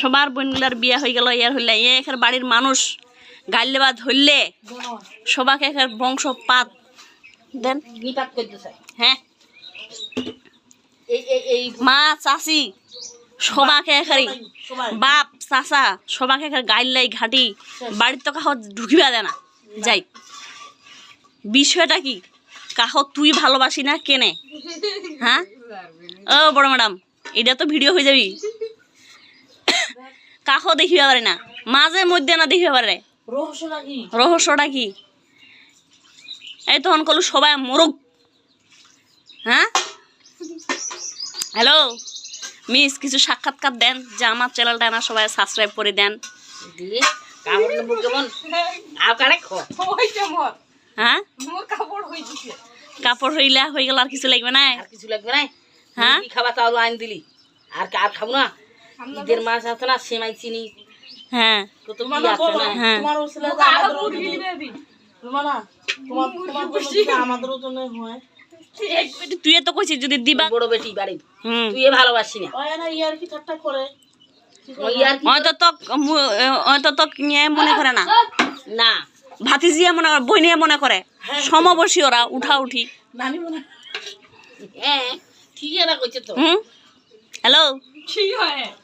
সবার বোনগুলার বিয়া হয়ে গেল, ইয়ার হইলে, এ এখানে বাড়ির মানুষ গাইলে বা ধরলে সবাকে এখানে বংশ পাত দেন। হ্যাঁ। মা চাষি সবাকে এখানে, বাপ, চাচা, সবাকে এখানে গাইলাই ঘাটি, বাড়ির তো কাহ ঢুকিবা দেয় না যাই। বিষয়টা কি? কাহ তুই ভালোবাসি না কেনে? হ্যাঁ? ও, বড় ম্যাডাম, এটা তো ভিডিও হয়ে যাবি। কাহ দেখিবা পারে না মাঝে মধ্যে না দেখিবা পারে। রহস্যটা কি? এই তখন কলু সবাই মরুক। হ্যাঁ? হ্যালো? মিস কিছু সাক্ষাৎকার দেন যে আমার চ্যানেলটা না সবাই সাবস্ক্রাইব করে দেন। কাপড় নেব কেমন আর কারে খো? হ্যাঁ? কাপড় হইলে হয়ে গেল আর কিছু লাগবে না আর কিছু লাগবে না হ্যাঁ? খাবার তাহলে আইন দিলি। আর আর খাব না? ঈদের মাছ আছে না সেমাই চিনি। হ্যাঁ। হ্যাঁ। আমাদেরও জন্য হয়? তুই তো কইছিস যদি দিবা বড় বেটি তুই ভালোবাসি না। ইয়ার কি ঠাট্টা করে? মনে করে না। না। ভাতিজিয়া মনে করে বই নিয়ে মনে করে। সমবসী ওরা উঠা উঠি। হ্যাঁ ঠিক আছে কইছে তো। হুম? হ্যালো? হ্যালো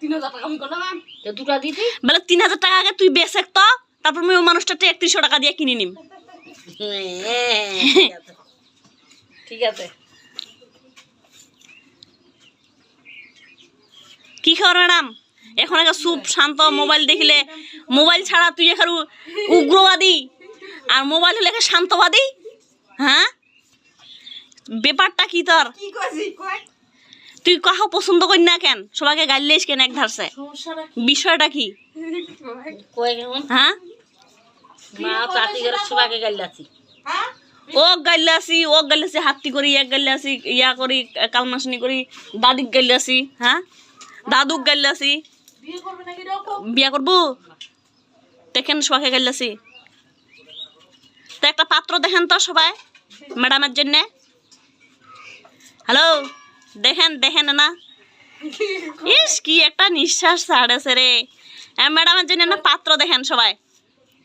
তিন হাজার টাকা। আমি কোনো পাম বলো দুটো তিন হাজার টাকা আগে তুই বেচেক তো তারপর আমি ওই মানুষটাতে একত্রিশশো টাকা দিয়ে কিনে নিম। হ্যাঁ, ঠিক আছে। কি খবর ম্যাডাম? এখন একটা সুপ শান্ত মোবাইল দেখিলে। মোবাইল ছাড়া তুই এখানে উগ্রবাদী। আর মোবাইল হলে শান্তবাদী? হ্যাঁ? ব্যাপারটা কি তোর? কি কইছি কই? তুই কাহো পছন্দ করি না কেন? সবাইকে গাইলেস কেন এক ধারছে? বিষয়টা কি? হ্যাঁ? হ্যাঁ? ও গাইলাসি ও গাইলাসি হাতি করি এক গাইলাসি ইয়া করি কালমাসনি করি দাদিক গাইলাসি হ্যাঁ? দাদুক গাইলাসি বিয়ে করবে নাকি রে ওকে বিয়া করব? দেখেন সবাইকে গাইলাসি তো একটা পাত্র দেখেন তো সবাই ম্যাডামের জন্যে। হ্যালো? দেখেন দেখেন না। ইস কি একটা নিঃশ্বাস ছাড়েছে রে। হ্যাঁ ম্যাডামের জন্য না পাত্র দেখেন সবাই।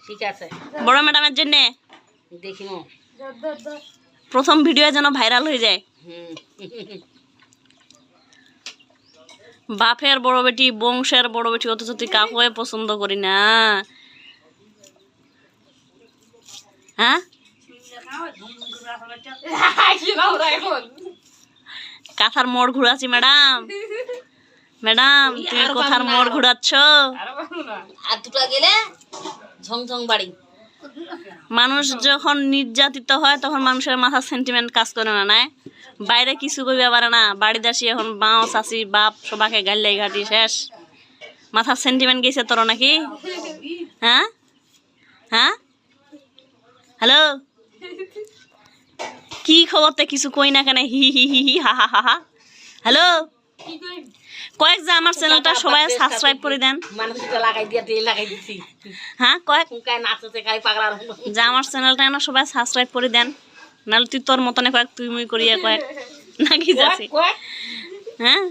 ঠিক আছে। বড় ম্যাডামের জন্যে। দেখিম। প্রথম ভিডিও যেন ভাইরাল হয়ে যায়। বাপের বড় বেটি বংশের বড় বেটি অথচ তুই কাকুয়ে পছন্দ করি না। হ্যাঁ? কাথার মোড় ঘুরাচ্ছি ম্যাডাম। ম্যাডাম তুমি কোথার মোড় ঘুরাচ্ছ? আর দুটা গেলে ঝংঝং বাড়ি। মানুষ যখন নির্যাতিত হয় তখন মানুষের মাথা সেন্টিমেন্ট কাজ করে না নাই? বাইরে কিছু কইবা পারে না। বাড়িতে আসি এখন বাঁ চাচি বাপ সবাকে গাল্লাই ঘাটি শেষ। মাথার সেন্টিমেন্ট গেছে তোর নাকি? হ্যাঁ? হ্যাঁ? হ্যালো? কি খবর তে কিছু কই না কেন? হি হি হি হি হা হা হা হা। হ্যালো? কয়েক যে আমার চ্যানেলটা সবাই সাবস্ক্রাইব করে দেন। হ্যাঁ কয়েক যে আমার চ্যানেলটা না সবাই সাবস্ক্রাইব করে দেন। নাহলে তুই তোর মতনে কয়েক তুই মুই করিয়া কয়েক। নাকি যাচ্ছি হ্যাঁ?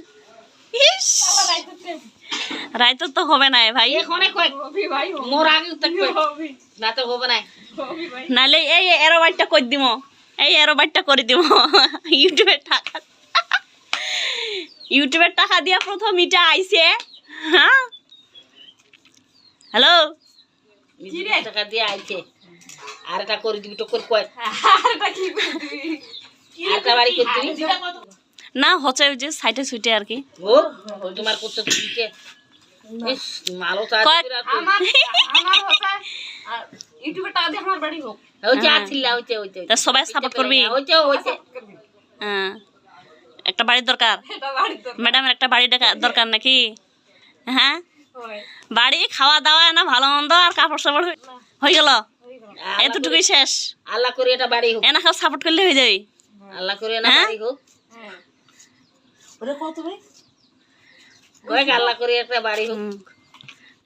রাইতো তো হবে না ভাই। কয় মোর আগে না তো হবে না নাহলে এই এরো বাইটটা করে দিব এই এরো বাইটটা করে দিব। ইউটিউবের টাকা ইউটিউবের টাকা দিয়া প্রথম ইটা আইছে। হ্যাঁ? হ্যালো? টাকা দিয়ে আইছে। আর এটা করে দিবি তো করে কয় আরেকটা বাড়ি করে দিবি না? হচ্ছে যে সাইটে সুইটে আর কি। ও তোমার করতে দিচ্ছে আছিলা তা সবাই সাপোর্ট করবি? হইছে হইছে হ্যাঁ একটা দরকার। বাড়ি দরকার। নাকি? হ্যাঁ? বাড়ি খাওয়া দাওয়া না ভালো মন্দ আর কাপড় সাপড় হয়ে- হয়ে গেল? এতটুকুই শেষ। আল্লাহ করে এটা বাড়ি হোক। এনা খাও সাপোর্ট করলে হয়ে যাবে। আল্লাহ করে না হ্যাঁ? বাড়ি হোক। ওরে কত ভাই কয়েক আল্লাহ করে একটা বাড়ি হোক। হুম।